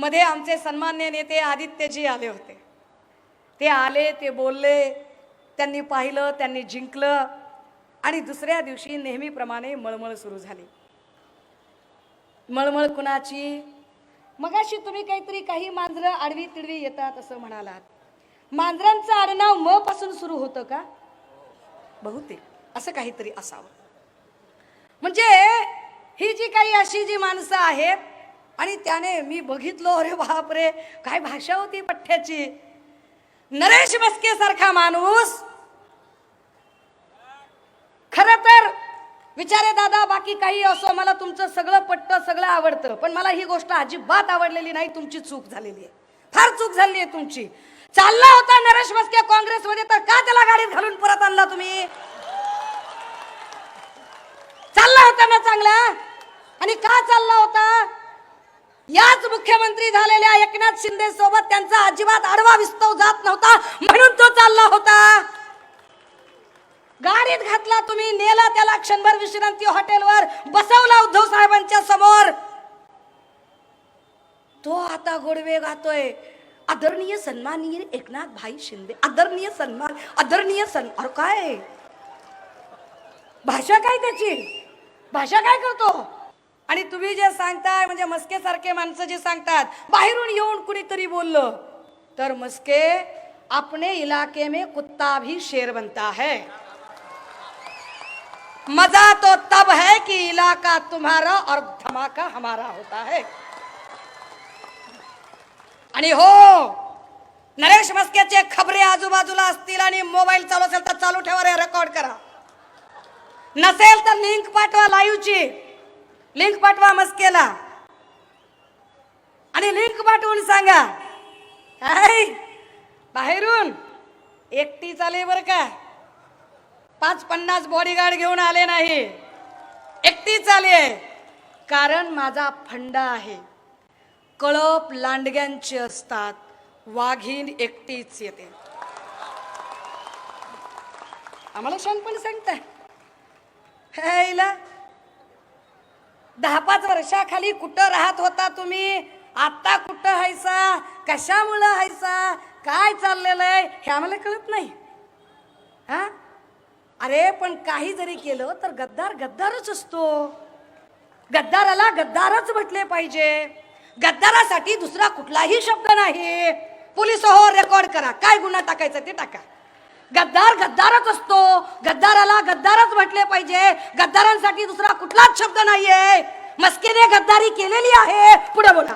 मध्ये आमचे सन्मान्य नेते आदित्यजी आले होते. ते आले ते बोलले त्यांनी पाहिलं त्यांनी जिंकलं आणि दुसऱ्या दिवशी नेहमीप्रमाणे मळमळ सुरू झाली. मळमळ कुणाची? मगाशी तुम्ही काहीतरी काही मांजरं आडवी तिडवी येतात असं म्हणालात. मांजरांचं आडनाव म पासून सुरू होतं का? बहुतेक असं काहीतरी असावं. म्हणजे ही जी काही अशी जी माणसं आहेत आणि त्याने मी बघितलो अरे बापरे काय भाषा होती पठ्ठ्याची. नरेश मस्के सारखा माणूस. खर तर विचारे दादा बाकी काही असो मला तुमचं सगळं पट्ट सगळं आवडतं पण मला ही गोष्ट अजिबात आवडलेली नाही तुमची चूक झालेली आहे. फार चूक झाली आहे तुमची. चालला होता नरेश मस्के काँग्रेसमध्ये तर का त्याला गाडीत घालून परत आणला तुम्ही? चालला होता ना चांगला? आणि का चालला होता? मुख्यमंत्री झालेल्या एकनाथ शिंदे सोबत त्यांचा अजिबात आडवा विस्तव जात नव्हता. म्हणून तो चालला होता. गाडीत घातला तुम्ही नेला त्याला क्षणभर विश्रांती हॉटेलवर बसवला उद्धव साहेबांच्या समोर. तो आता गोडवे गातोय. आदरणीय सन्माननीय एकनाथ भाई शिंदे आदरणीय सन्मान आदरणीय सन काय? भाषा काय त्याची? भाषा काय करतो? तुम्ही जे सांगताय म्हणजे मस्के सारखे माणसं जे सांगतात बाहेरून येऊन कुणीतरी बोललं तर मस्के अपने इलाके में कुत्ता भी शेर बनता है. मजा तो तब है कि इलाका तुम्हारा और धमाका हमारा होता है. आणि हो नरेश मस्केचे खबरे आजूबाजूला असतील आणि मोबाईल चालू असेल तर चालू ठेवा रे रेकॉर्ड करा. नसेल तर लिंक पाठवा लाईव्हची लिंक पाठवा मस्केला. आणि लिंक पाठवून सांगा. काय बाहेरून. एकटी चाले बर का. पाच पन्नास बॉडीगार्ड घेऊन आले नाही. एकटीच चाले. कारण माझा फंडा आहे. कळप लांडग्यांचे असतात. वाघीन एकटीच येते. आम्हाला शानपण सांगताय. हेला दहा पाच वर्षाखाली कुठं राहत होता तुम्ही? आत्ता कुठं हायसा? कशामुळं हायसा? काय चाललेलं आहे? हे आम्हाला कळत नाही. हा? अरे पण काही जरी केलं तर गद्दार गद्दारच असतो. गद्दाराला गद्दारच म्हटले पाहिजे. गद्दारासाठी दुसरा कुठलाही शब्द नाही. पोलीस हो रेकॉर्ड करा. काय गुन्हा टाकायचा ते टाका. गद्दार गद्दारच असतो. गद्दाराला गद्दारच म्हटले पाहिजे. गद्दारांसाठी दुसरा कुठलाच शब्द नाहीये. मस्केने गद्दारी केलेली आहे. पुढे बोला.